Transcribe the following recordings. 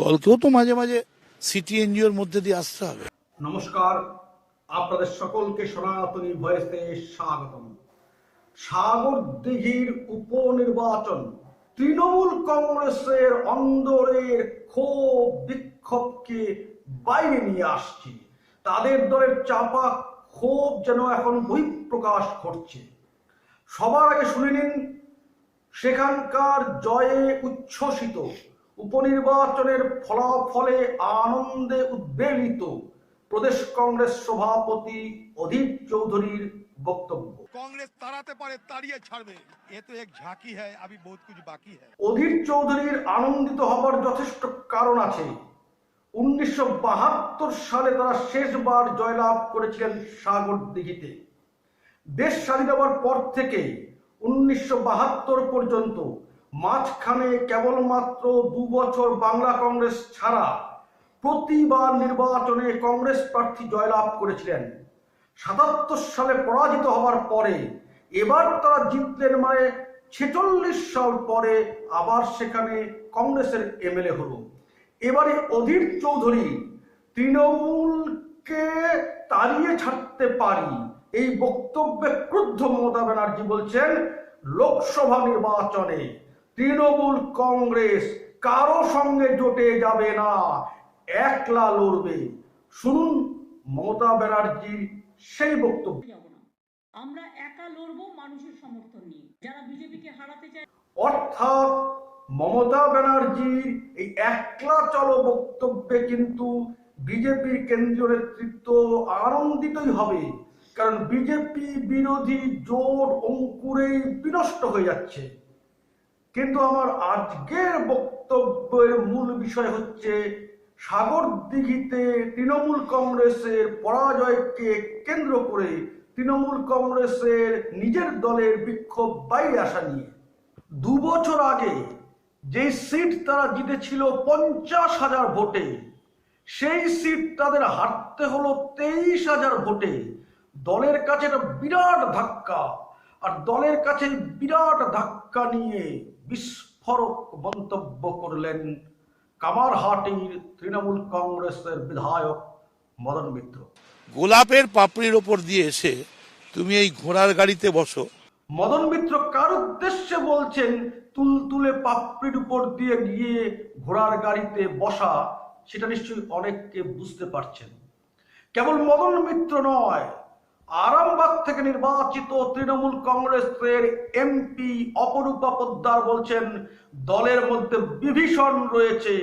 দলকেও তো মাঝে মাঝে সিটি এনজিওর মধ্যে দিয়ে আসতে হবে। নমস্কার, আপনাদের সকলকে সনাতনী ভয়েসে স্বাগতম। সাগর দিঘির উপনির্বাচন তৃণমূল কংগ্রেসের অন্দরের ক্ষোভ বিক্ষোভকে বাইরে নিয়ে আসছে। তাদের দলের চাপা ক্ষোভ যেন এখন বহিঃপ্রকাশ ঘটছে সবার আগে শুনে নিন, সেখানকার জয়ে উচ্ছ্বসিত উপনির্বাচনের ফলাফলে আনন্দে উদ্বেলিত প্রদেশ কংগ্রেস সভাপতি অধীর চৌধুরীর বক্তব্য। কংগ্রেস তাড়াতে পারে তাড়িয়ে ছাড়বে। এ তো এক ঝাঁকি হ্যায় আমি বহুত কিছু বাকি হ্যায়। অধীর চৌধুরীর আনন্দিত হবার যথেষ্ট কারণ আছে। উনিশশো বাহাত্তর সালে তারা শেষবার জয়লাভ করেছিলেন সাগর দিঘিতে। দেশ স্বাধীন হওয়ার পর থেকে উনিশশো বাহাত্তর পর্যন্ত মাঝখানে কেবলমাত্র দু বছর বাংলা কংগ্রেস ছাড়া প্রতিবার নির্বাচনে কংগ্রেস প্রার্থী জয়লাভ করেছিলেন। সাতাত্তর সালে পরাজিত হওয়ার পরে এবার তারা জিতলেন মানে ছেচল্লিশ সাল পরে আবার সেখানে কংগ্রেসের এমএলএ হল। এবারে অধীর চৌধুরী, তৃণমূলকে তাড়িয়ে ছাড়তে পারি এই বক্তব্যে ক্রুদ্ধ মমতা ব্যানার্জি বলছেন, লোকসভা নির্বাচনে তৃণমূল কংগ্রেস কারও সঙ্গে জোটে যাবে না। একলা লড়বে। শুনুন মমতা ব্যানার্জির সেই বক্তব্য। আমরা একা লড়বো মানুষের সমর্থন নিয়ে। যারা বিজেপিকে হারাতে চায় অর্থাৎ মমতা ব্যানার্জির এই একলা চলো বক্তব্যে কিন্তু বিজেপির কেন্দ্রীয় নেতৃত্ব আনন্দিতই হবে। কারণ বিজেপি বিরোধী জোট অঙ্কুরেই বিনষ্ট হয়ে যাচ্ছে। কিন্তু আমার আজকের বক্তব্যের মূল বিষয় হচ্ছে, সাগর দিঘিতে তৃণমূল কংগ্রেসের পরাজয়কে কেন্দ্র করে তৃণমূল কংগ্রেসের নিজের দলের বিক্ষোভ বাইরে আসা নিয়ে। দু বছর আগে যে সিট তারা জিতেছিল পঞ্চাশ হাজার ভোটে, সেই সিট তাদের হারতে হলো তেইশ হাজার ভোটে। দলের কাছে একটা বিরাট ধাক্কা। আর দলের কাছে বিরাট ধাক্কা নিয়ে বিস্ফোরক মন্তব্য করলেন কামারহাটির তৃণমূল কংগ্রেসের বিধায়ক মদন মিত্র। গোলাপের পাপড়ির ওপর দিয়ে এসে তুমি এই ঘোড়ার গাড়িতে বসো। মদন মিত্র কার উদ্দেশ্যে বলছেন তুলতুলে পাপড়ির উপর দিয়ে গিয়ে ঘোড়ার গাড়িতে বসা সেটা নিশ্চয়ই অনেককে বুঝতে পারছেন। কেবল মদন মিত্র নয় আরামবাগ থেকে নির্বাচিত তৃণমূল কংগ্রেসের এমপি অপরূপা পোদ্দার বলছেন দলের মধ্যে বিভীষণ রয়েছে।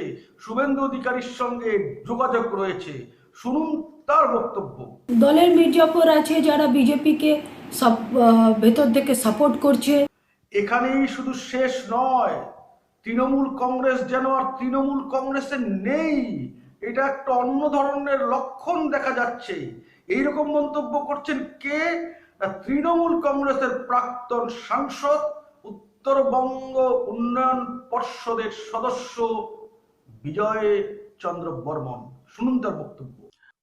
শুভেন্দু অধিকারীর সঙ্গে যোগাযোগ রয়েছে। শুনুন তার বক্তব্য। দলের মির্জাপুর আছে যারা বিজেপিকে ভেতর থেকে সাপোর্ট করছে। এখানেই শুধু শেষ নয় তৃণমূল কংগ্রেস যেন আর তৃণমূল কংগ্রেসে নেই এটা একটা অন্য ধরনের লক্ষণ দেখা যাচ্ছে। এইরকম মন্তব্য করছেন কে? তৃণমূল কংগ্রেসের প্রাক্তন সাংসদ উত্তরবঙ্গ উন্নয়ন পর্ষদের সদস্য বিজয় চন্দ্র বর্মন। শুনুন তার বক্তব্য।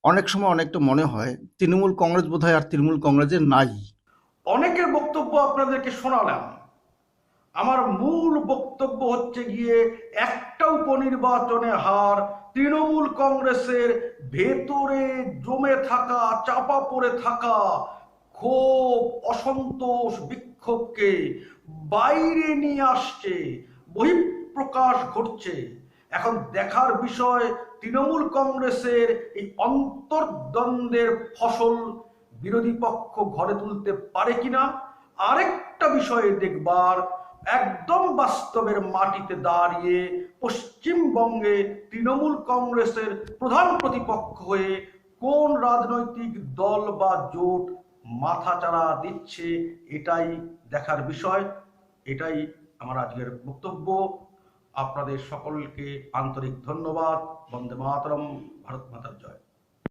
অনেক সময় অনেকটা মনে হয় তৃণমূল কংগ্রেস বোধহয় আর তৃণমূল কংগ্রেসের নাই। অনেকের বক্তব্য আপনাদেরকে শোনালাম। আমার মূল বক্তব্য হচ্ছে গিয়ে একটা উপনির্বাচনে হার তৃণমূল কংগ্রেসের ভেতরে জমে থাকা, চাপা পড়ে থাকা, ক্ষোভ, অসন্তোষ, বিক্ষোভকে বাইরে নিয়ে আসছে, বহিঃপ্রকাশ ঘটছে। এখন দেখার বিষয়, তৃণমূল কংগ্রেসের এই অন্তর্দ্বন্দ্বের ফসল বিরোধী পক্ষ ঘরে তুলতে পারে কিনা? আরেকটা বিষয়ে দেখবার একদম বাস্তবের মাটিতে দাঁড়িয়ে পশ্চিমবঙ্গে তৃণমূল কংগ্রেসের প্রধান প্রতিপক্ষ হয়ে কোন রাজনৈতিক দল বা জোট মাথাচাড়া দিচ্ছে, এটাই দেখার বিষয়। এটাই আমার আজকের বক্তব্য। আপনাদের সকলকে আন্তরিক ধন্যবাদ। বন্দে মাতরম। ভারত মাতার জয়।